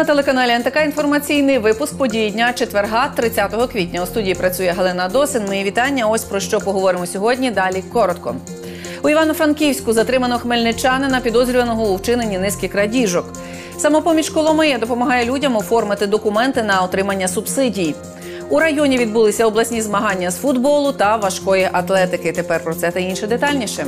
На телеканалі НТК інформаційний випуск події дня четверга, 30 квітня. У студії працює Галина Досин. Мої вітання. Ось про що поговоримо сьогодні. Далі коротко. У Івано-Франківську затримано хмельничанина, підозрюваного у вчиненні низки крадіжок. Самопоміч Коломия допомагає людям оформити документи на отримання субсидій. У районі відбулися обласні змагання з футболу та важкої атлетики. Тепер про це та інше детальніше.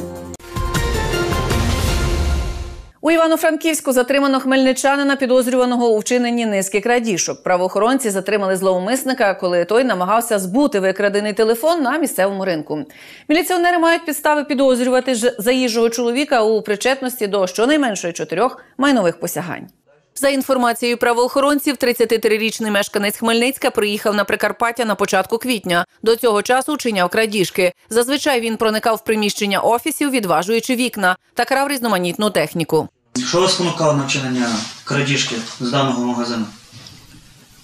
У Івано-Франківську затримано хмельничанина, підозрюваного у вчиненні низки крадіжок. Правоохоронці затримали зловмисника, коли той намагався збути викрадений телефон на місцевому ринку. Міліціонери мають підстави підозрювати заїжджого чоловіка у причетності до щонайменшої чотирьох майнових посягань. За інформацією правоохоронців, 33-річний мешканець Хмельницька приїхав на Прикарпаття на початку квітня. До цього часу чиняв крадіжки. Зазвичай він проникав в приміщення офісів, відважуючи вікна та крав різноманітну техніку. Що вас спонукало на вчинення крадіжки з даного магазину?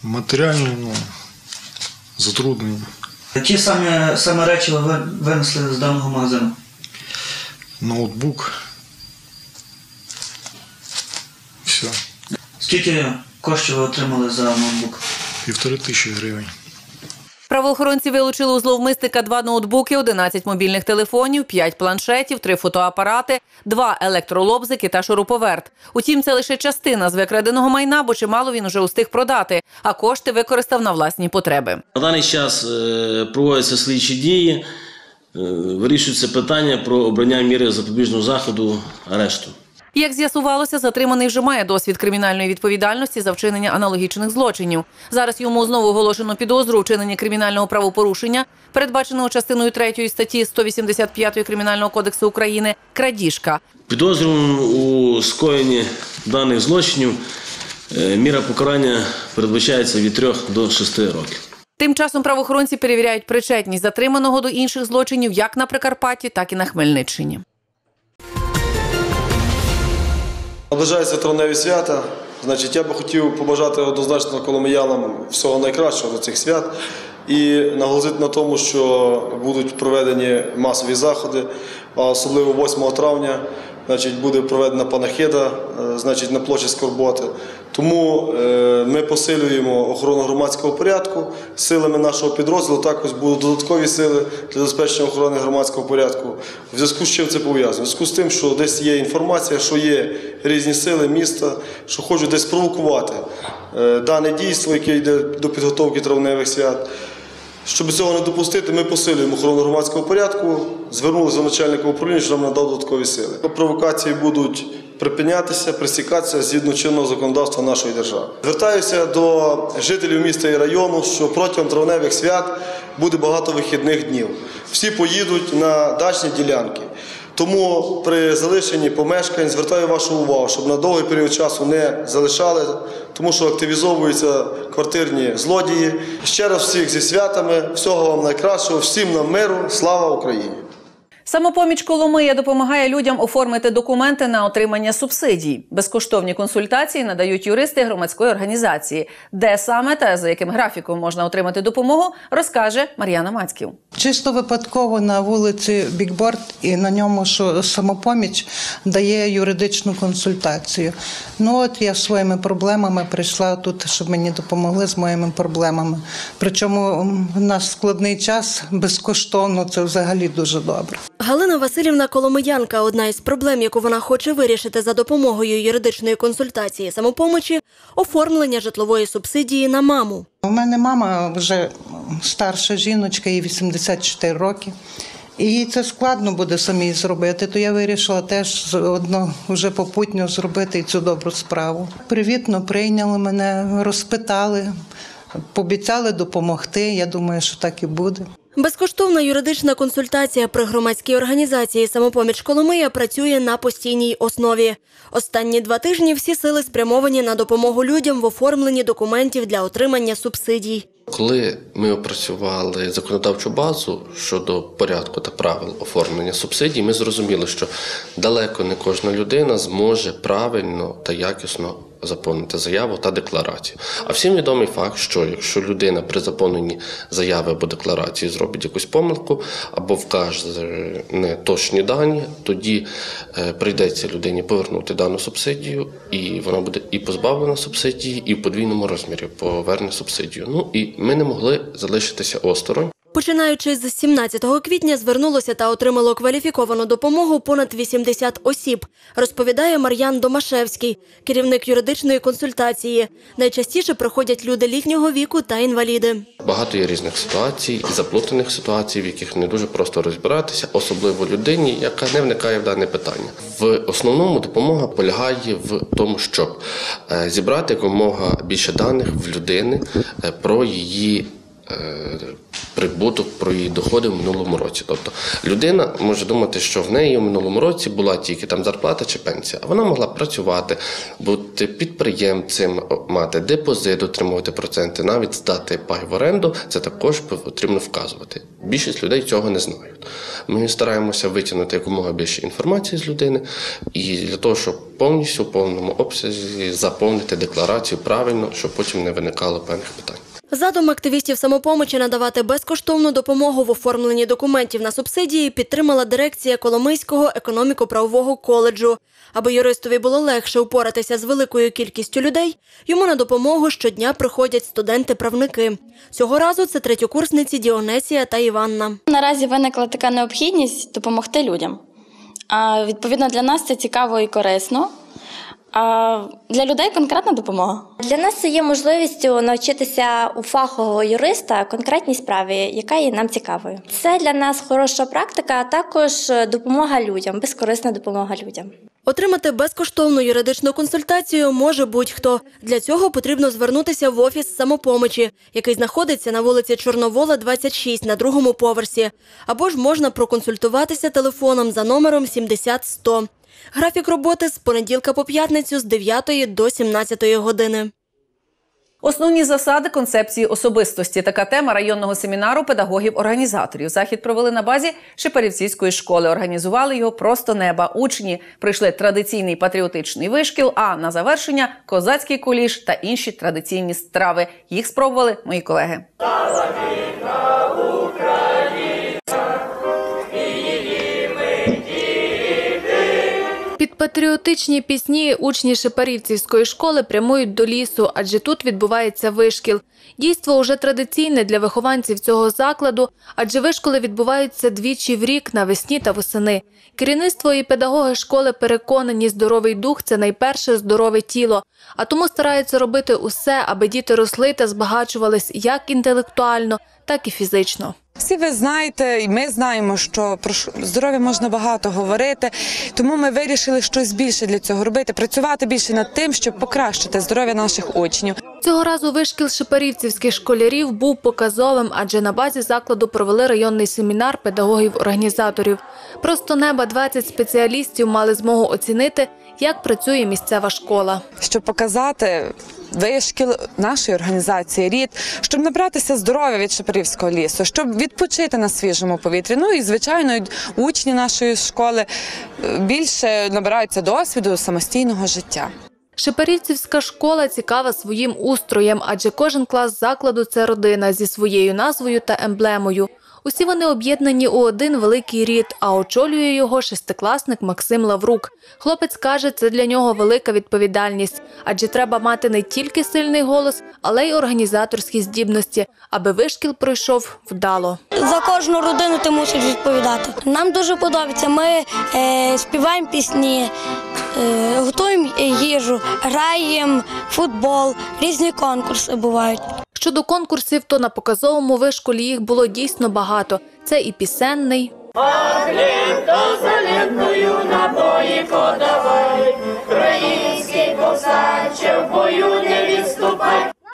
Матеріальні ну, затруднення. Які саме, саме речі ви ви- винесли з даного магазину? Ноутбук. Все. Скільки коштів ви отримали за ноутбук? Півтори тисячі гривень. Правоохоронці вилучили у зловмисника два ноутбуки, 11 мобільних телефонів, 5 планшетів, 3 фотоапарати, 2 електролобзики та шуруповерт. Утім, це лише частина з викраденого майна, бо чимало він уже устиг продати, а кошти використав на власні потреби. На даний час е, проводяться слідчі дії, е, вирішується питання про обрання міри запобіжного заходу арешту. Як з'ясувалося, затриманий вже має досвід кримінальної відповідальності за вчинення аналогічних злочинів. Зараз йому знову оголошено підозру у вчиненні кримінального правопорушення, передбаченого частиною 3 статті 185 Кримінального кодексу України крадіжка. Підозрюваному у скоєнні даних злочинів е, міра покарання передбачається від 3 до 6 років. Тим часом правоохоронці перевіряють причетність затриманого до інших злочинів як на Прикарпатті, так і на Хмельниччині. Наближаються травневі свята. Значить, я би хотів побажати однозначно коломиянам всього найкращого до цих свят і наголосити на тому, що будуть проведені масові заходи, особливо 8 травня. Значить, буде проведена панахида е, значить, на площі Скорботи. Тому е, ми посилюємо охорону громадського порядку. Силами нашого підрозділу також будуть додаткові сили для забезпечення охорони громадського порядку. В зв'язку з чим це пов'язано? В зв'язку з тим, що десь є інформація, що є різні сили міста, що хочуть десь провокувати е, дане дійство, яке йде до підготовки травневих свят. Щоб цього не допустити, ми посилюємо охорону громадського порядку, звернулися до начальника управління, що нам надав додаткові сили. Провокації будуть припинятися, присікатися згідно чинного законодавства нашої держави. Звертаюся до жителів міста і району, що протягом травневих свят буде багато вихідних днів. Всі поїдуть на дачні ділянки. Тому при залишенні помешкань звертаю вашу увагу, щоб на довгий період часу не залишали, тому що активізовуються квартирні злодії. Ще раз всіх зі святами, всього вам найкращого, всім нам миру, слава Україні! Самопоміч Коломия допомагає людям оформити документи на отримання субсидій. Безкоштовні консультації надають юристи громадської організації. Де саме та за яким графіком можна отримати допомогу, розкаже Мар'яна Мацьків. Чисто випадково на вулиці Бікборд і на ньому що самопоміч дає юридичну консультацію. Ну от я своїми проблемами прийшла тут, щоб мені допомогли з моїми проблемами. Причому в наш складний час безкоштовно це взагалі дуже добре. Галина Васильівна Коломиянка. Одна із проблем, яку вона хоче вирішити за допомогою юридичної консультації самопомочі оформлення житлової субсидії на маму. У мене мама вже старша жіночка, їй 84 роки. І їй це складно буде самій зробити, то я вирішила теж одно вже попутньо зробити цю добру справу. Привітно прийняли мене, розпитали, пообіцяли допомогти. Я думаю, що так і буде. Безкоштовна юридична консультація при громадській організації «Самопоміч Коломия» працює на постійній основі. Останні два тижні всі сили спрямовані на допомогу людям в оформленні документів для отримання субсидій. Коли ми опрацювали законодавчу базу щодо порядку та правил оформлення субсидій, ми зрозуміли, що далеко не кожна людина зможе правильно та якісно заповнити заяву та декларацію. А всім відомий факт, що якщо людина при заповненні заяви або декларації зробить якусь помилку або вкаже неточні дані, тоді е, прийдеться людині повернути дану субсидію, і вона буде і позбавлена субсидії, і в подвійному розмірі поверне субсидію. Ну і ми не могли залишитися осторонь. Починаючи з 17 квітня, звернулося та отримало кваліфіковану допомогу понад 80 осіб, розповідає Мар'ян Домашевський, керівник юридичної консультації. Найчастіше приходять люди літнього віку та інваліди. Багато є різних ситуацій і заплутаних ситуацій, в яких не дуже просто розбиратися, особливо людині, яка не вникає в дане питання. В основному допомога полягає в тому, щоб е, зібрати якомога більше даних в людини е, про її. Е, Прибуток про її доходи в минулому році. Тобто людина може думати, що в неї в минулому році була тільки там зарплата чи пенсія, а вона могла працювати, бути підприємцем, мати депозит, отримувати проценти, навіть здати пай в оренду. Це також потрібно вказувати. Більшість людей цього не знають. Ми стараємося витягнути якомога більше інформації з людини, і для того, щоб повністю в повному обсязі заповнити декларацію правильно, щоб потім не виникало певних питань. Задум активістів самопомочі надавати безкоштовну допомогу в оформленні документів на субсидії підтримала дирекція Коломийського економіко-правового коледжу. Аби юристові було легше упоратися з великою кількістю людей, йому на допомогу щодня приходять студенти-правники. Цього разу це третьокурсниці Діонесія та Іванна. Наразі виникла така необхідність допомогти людям. А відповідно для нас це цікаво і корисно. А для людей конкретна допомога. Для нас це є можливістю навчитися у фахового юриста конкретній справі, яка є нам цікавою. Це для нас хороша практика, а також допомога людям, безкорисна допомога людям. Отримати безкоштовну юридичну консультацію може будь-хто. Для цього потрібно звернутися в офіс самопомочі, який знаходиться на вулиці Чорновола, 26 на другому поверсі. Або ж можна проконсультуватися телефоном за номером 70100. Графік роботи з понеділка по п'ятницю з 9 до 17 години. Основні засади концепції особистості. Така тема районного семінару педагогів-організаторів. Захід провели на базі Шепарівцівської школи. Організували його просто неба. Учні прийшли традиційний патріотичний вишкіл. А на завершення козацький куліш та інші традиційні страви. Їх спробували мої колеги. Патріотичні пісні учні Шепарівцівської школи прямують до лісу, адже тут відбувається вишкіл. Дійство уже традиційне для вихованців цього закладу, адже вишколи відбуваються двічі в рік навесні та восени. Керівництво і педагоги школи переконані, здоровий дух це найперше здорове тіло, а тому стараються робити усе, аби діти росли та збагачувались як інтелектуально, так і фізично. Всі ви знаєте, і ми знаємо, що про здоров'я можна багато говорити, тому ми вирішили щось більше для цього робити, працювати більше над тим, щоб покращити здоров'я наших учнів. Цього разу вишкіл шепарівцівських школярів був показовим, адже на базі закладу провели районний семінар педагогів-організаторів. Просто неба 20 спеціалістів мали змогу оцінити, як працює місцева школа. щоб показати вишкіл нашої організації рід, щоб набратися здоров'я від Шепарівського лісу, щоб відпочити на свіжому повітрі. Ну і звичайно, учні нашої школи е, більше набираються досвіду самостійного життя. Шепарівцівська школа цікава своїм устроєм, адже кожен клас закладу це родина зі своєю назвою та емблемою. Усі вони об'єднані у один великий рід, а очолює його шестикласник Максим Лаврук. Хлопець каже, це для нього велика відповідальність, адже треба мати не тільки сильний голос, але й організаторські здібності, аби вишкіл пройшов вдало. За кожну родину ти мусиш відповідати. Нам дуже подобається. Ми е, співаємо пісні, е, готуємо їжу, граємо футбол, різні конкурси бувають. Щодо конкурсів, то на показовому вишколі їх було дійсно багато. Це і пісенний,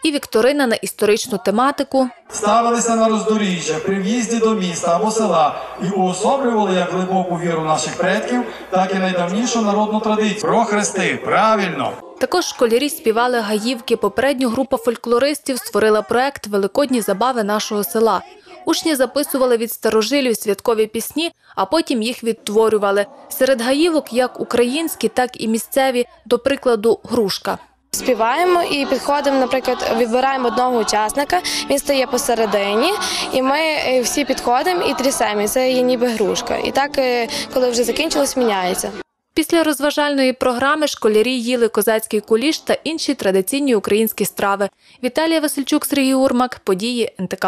і вікторина на історичну тематику. ставилися на роздоріжжя при в'їзді до міста або села і уособлювали як глибоку віру наших предків, так і найдавнішу народну традицію. Про хрести, правильно. Також школярі співали гаївки. Попередньо група фольклористів створила проект Великодні забави нашого села. Учні записували від старожилів святкові пісні, а потім їх відтворювали. Серед гаївок як українські, так і місцеві, до прикладу, грушка. Співаємо і підходимо, наприклад, вибираємо одного учасника, він стає посередині, і ми е, всі підходимо і трясемо. Це є ніби грушка. І так, е, коли вже закінчилось, міняється. Після розважальної програми школярі їли козацький куліш та інші традиційні українські страви. Віталія Васильчук, Сергій Урмак, події НТК.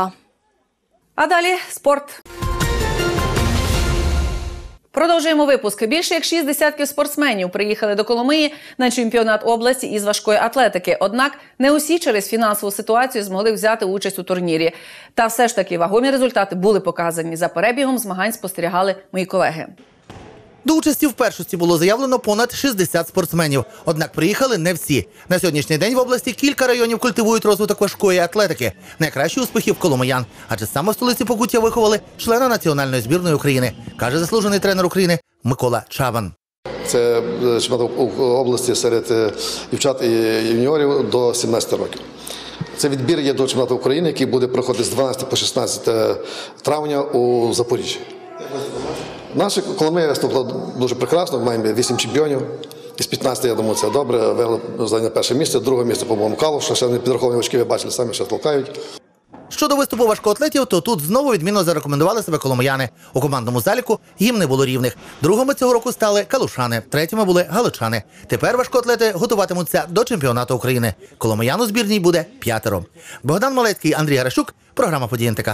А далі спорт. Продовжуємо випуск. Більше як шість десятків спортсменів приїхали до Коломиї на чемпіонат області із важкої атлетики. Однак не усі через фінансову ситуацію змогли взяти участь у турнірі. Та все ж таки вагомі результати були показані. За перебігом змагань спостерігали мої колеги. До участі в першості було заявлено понад 60 спортсменів. Однак приїхали не всі. На сьогоднішній день в області кілька районів культивують розвиток важкої атлетики. Найкращі успіхи в Коломиян. Адже саме в столиці Покуття виховали члена національної збірної України, каже заслужений тренер України Микола Чабан. Це е, чемпіонат області серед е, дівчат і юніорів до 17 років. Це відбір є до чемпіонату України, який буде проходити з 12 по 16 травня у Запоріжжі. Наша Коломия виступила дуже прекрасно, маємо 8 чемпіонів. Із 15, я думаю, це добре. Вели зайняли перше місце, друге місце, по-моєму, Калуш, ще не підраховані очки, ви бачили, самі ще толкають. Щодо виступу важкоатлетів, то тут знову відмінно зарекомендували себе коломияни. У командному заліку їм не було рівних. Другими цього року стали калушани, третіми були галичани. Тепер важкоатлети готуватимуться до чемпіонату України. Коломиян у збірній буде п'ятеро. Богдан Малецький, Андрій Гарашук, програма «Події НТК».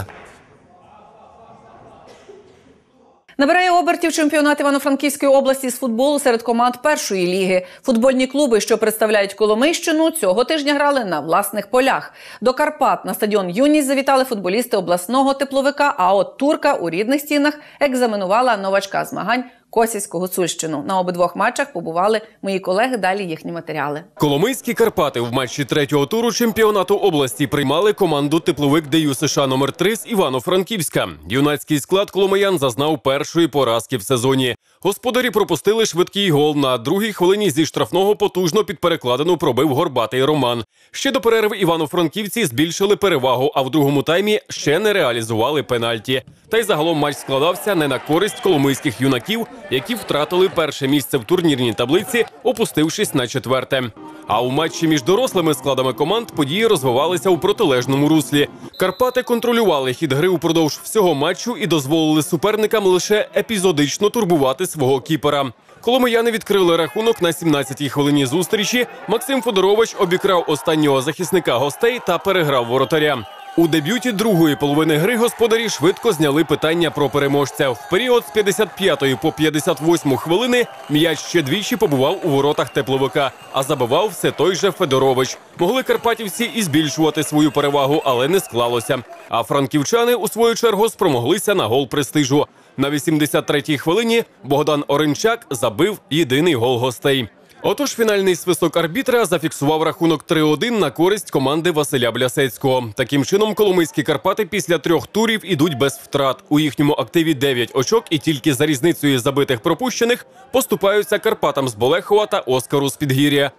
Набирає обертів чемпіонат Івано-Франківської області з футболу серед команд першої ліги. Футбольні клуби, що представляють Коломийщину, цього тижня грали на власних полях. До Карпат на стадіон Юність завітали футболісти обласного тепловика. А от турка у рідних стінах екзаменувала новачка змагань Косівську Гуцульщину. На обидвох матчах побували мої колеги. Далі їхні матеріали. Коломийські Карпати в матчі третього туру чемпіонату області приймали команду тепловик ДЮ США номер 3 з Івано-Франківська. Юнацький склад Коломиян зазнав першої поразки в сезоні. Господарі пропустили швидкий гол на другій хвилині зі штрафного потужно під перекладину пробив горбатий Роман. Ще до перерви івано-франківці збільшили перевагу, а в другому таймі ще не реалізували пенальті. Та й загалом матч складався не на користь коломийських юнаків, які втратили перше місце в турнірній таблиці, опустившись на четверте. А у матчі між дорослими складами команд події розвивалися у протилежному руслі. Карпати контролювали хід гри упродовж всього матчу і дозволили суперникам лише епізодично турбувати свого кіпера. Коломияни відкрили рахунок на 17-й хвилині зустрічі. Максим Федорович обікрав останнього захисника гостей та переграв воротаря. У дебюті другої половини гри господарі швидко зняли питання про переможця. В період з 55 по 58 хвилини м'яч ще двічі побував у воротах тепловика, а забивав все той же Федорович. Могли карпатівці і збільшувати свою перевагу, але не склалося. А франківчани у свою чергу спромоглися на гол престижу. На 83-й хвилині Богдан Оренчак забив єдиний гол гостей. Отож, фінальний свисток арбітра зафіксував рахунок 3-1 на користь команди Василя Блясецького. Таким чином, коломийські Карпати після трьох турів ідуть без втрат. У їхньому активі 9 очок, і тільки за різницею забитих пропущених поступаються Карпатам з Болехова та Оскару з Підгір'я.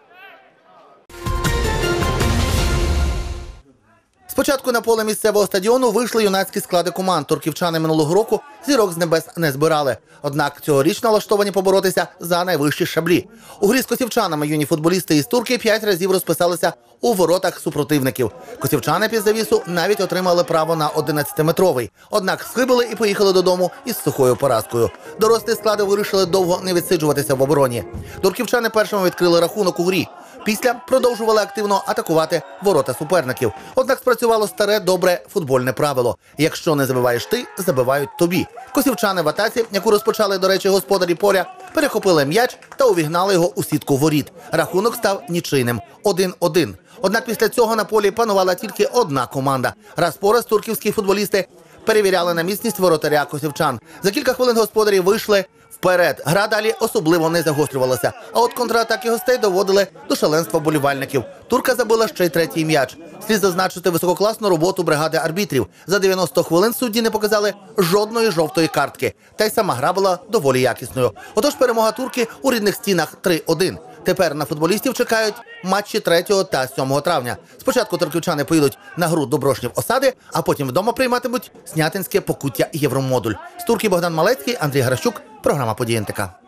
Спочатку на поле місцевого стадіону вийшли юнацькі склади команд. Турківчани минулого року зірок з небес не збирали. Однак цьогоріч налаштовані поборотися за найвищі шаблі. У грі з косівчанами юні футболісти із турки п'ять разів розписалися у воротах супротивників. Косівчани під завісу навіть отримали право на 11-метровий. Однак схибили і поїхали додому із сухою поразкою. Дорослі склади вирішили довго не відсиджуватися в обороні. Турківчани першими відкрили рахунок у грі. Після продовжували активно атакувати ворота суперників. Однак спрацювало старе добре футбольне правило: якщо не забиваєш ти, забивають тобі. Косівчани в атаці, яку розпочали, до речі, господарі поля, перехопили м'яч та увігнали його у сітку воріт. Рахунок став нічийним 1-1. Однак після цього на полі панувала тільки одна команда. Раз по раз турківські футболісти перевіряли на міцність воротаря косівчан. За кілька хвилин господарі вийшли вперед. Гра далі особливо не загострювалася. А от контратаки гостей доводили до шаленства болівальників. Турка забила ще й третій м'яч. Слід зазначити висококласну роботу бригади арбітрів. За 90 хвилин судді не показали жодної жовтої картки. Та й сама гра була доволі якісною. Отож, перемога турки у рідних стінах 3-1. Тепер на футболістів чекають матчі 3 та 7 травня. Спочатку торківчани поїдуть на гру Доброшнів осади, а потім вдома прийматимуть Снятинське покуття Євромодуль. З турки Богдан Малецький, Андрій Гращук, програма «Події НТК».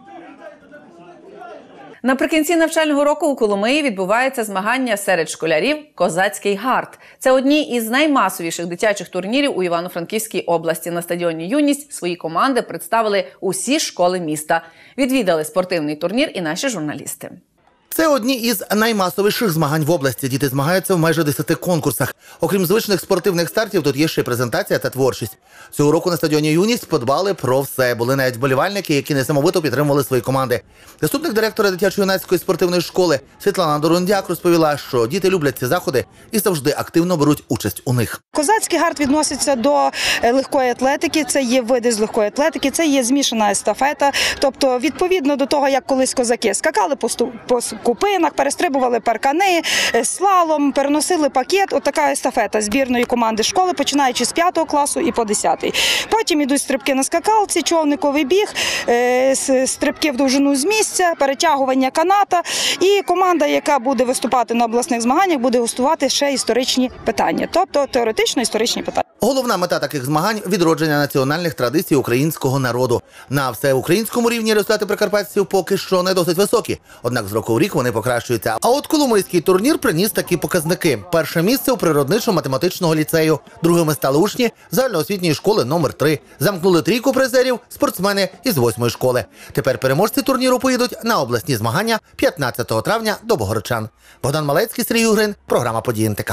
Наприкінці навчального року у Коломиї відбувається змагання серед школярів Козацький гард. Це одні із наймасовіших дитячих турнірів у Івано-Франківській області. На стадіоні Юність свої команди представили усі школи міста. Відвідали спортивний турнір і наші журналісти. Це одні із наймасовіших змагань в області. Діти змагаються в майже 10 конкурсах. Окрім звичних спортивних стартів, тут є ще й презентація та творчість. Цього року на стадіоні Юність подбали про все. Були навіть вболівальники, які несамовито підтримували свої команди. Заступник директора дитячо-юнацької спортивної школи Світлана Дорундяк розповіла, що діти люблять ці заходи і завжди активно беруть участь у них. Козацький гард відноситься до е, легкої атлетики. Це є види з легкої атлетики, це є змішана естафета. Тобто, відповідно до того, як колись козаки скакали по, купинах, перестрибували паркани, е, слалом, переносили пакет. От така естафета збірної команди школи, починаючи з 5 класу і по 10. Потім ідуть стрибки на скакалці, човниковий біг, е, стрибки в довжину з місця, перетягування каната. І команда, яка буде виступати на обласних змаганнях, буде гостувати ще історичні питання, тобто теоретично історичні питання. Головна мета таких змагань відродження національних традицій українського народу. На всеукраїнському рівні результати прикарпатців поки що не досить високі. Однак з року в рік вони покращуються. А от Коломийський турнір приніс такі показники: перше місце у природничо-математичного ліцею. Другими стали учні загальноосвітньої школи номер 3 Замкнули трійку призерів спортсмени із восьмої школи. Тепер переможці турніру поїдуть на обласні змагання 15 травня до Богородчан. Богдан Малецький, Сергій Угрин, програма «Події НТК».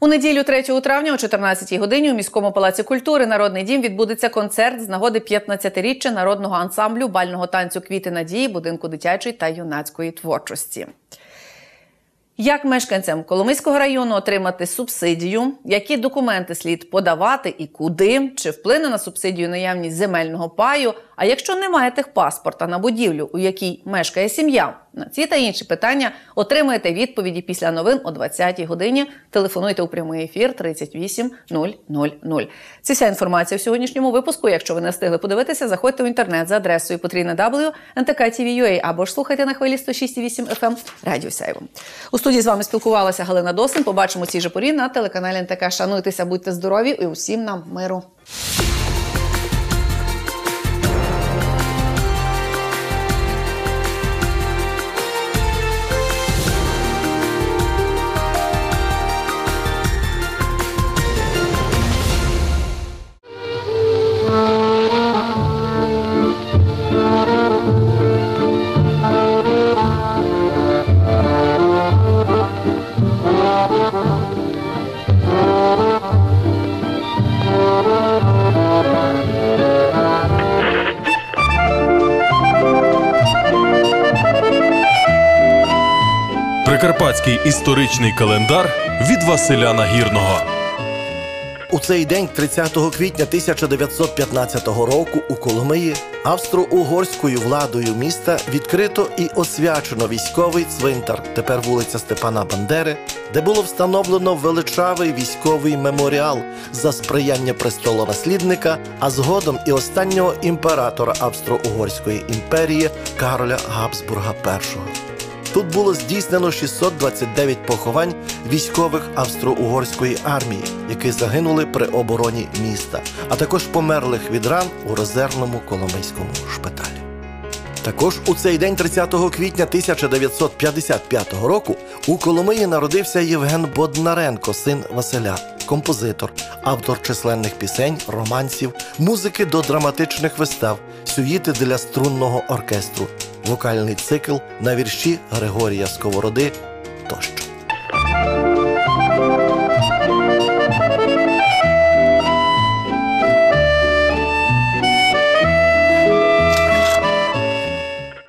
У неділю 3 травня о 14-й годині у міському палаці культури Народний дім відбудеться концерт з нагоди 15-річчя народного ансамблю бального танцю Квіти надії будинку дитячої та юнацької творчості. Як мешканцям Коломийського району отримати субсидію, які документи слід подавати і куди, чи вплине на субсидію наявність земельного паю? А якщо немає техпаспорта на будівлю, у якій мешкає сім'я, на ці та інші питання отримаєте відповіді після новин о 20-й годині. Телефонуйте у прямий ефір 38 000. Це вся інформація в сьогоднішньому випуску. Якщо ви не встигли подивитися, заходьте в інтернет за адресою потрійна W ntk.tv.ua або ж слухайте на хвилі 106,8 FM Радіо Сяйво. У студії з вами спілкувалася Галина Досин. Побачимо цій же порі на телеканалі НТК. Шануйтеся, будьте здорові і усім нам миру. Прикарпатський історичний календар від Василя Нагірного. У цей день, 30 квітня 1915 року, у Коломиї австро-угорською владою міста відкрито і освячено військовий цвинтар, тепер вулиця Степана Бандери, де було встановлено величавий військовий меморіал за сприяння престолонаслідника, а згодом і останнього імператора Австро-Угорської імперії Кароля Габсбурга І. Тут було здійснено 629 поховань військових австро-угорської армії, які загинули при обороні міста, а також померлих від ран у резервному коломийському шпиталі. Також у цей день, 30 квітня 1955 року, у Коломиї народився Євген Боднаренко, син Василя, композитор, автор численних пісень, романсів, музики до драматичних вистав, сюїти для струнного оркестру, вокальний цикл на вірші Григорія Сковороди тощо.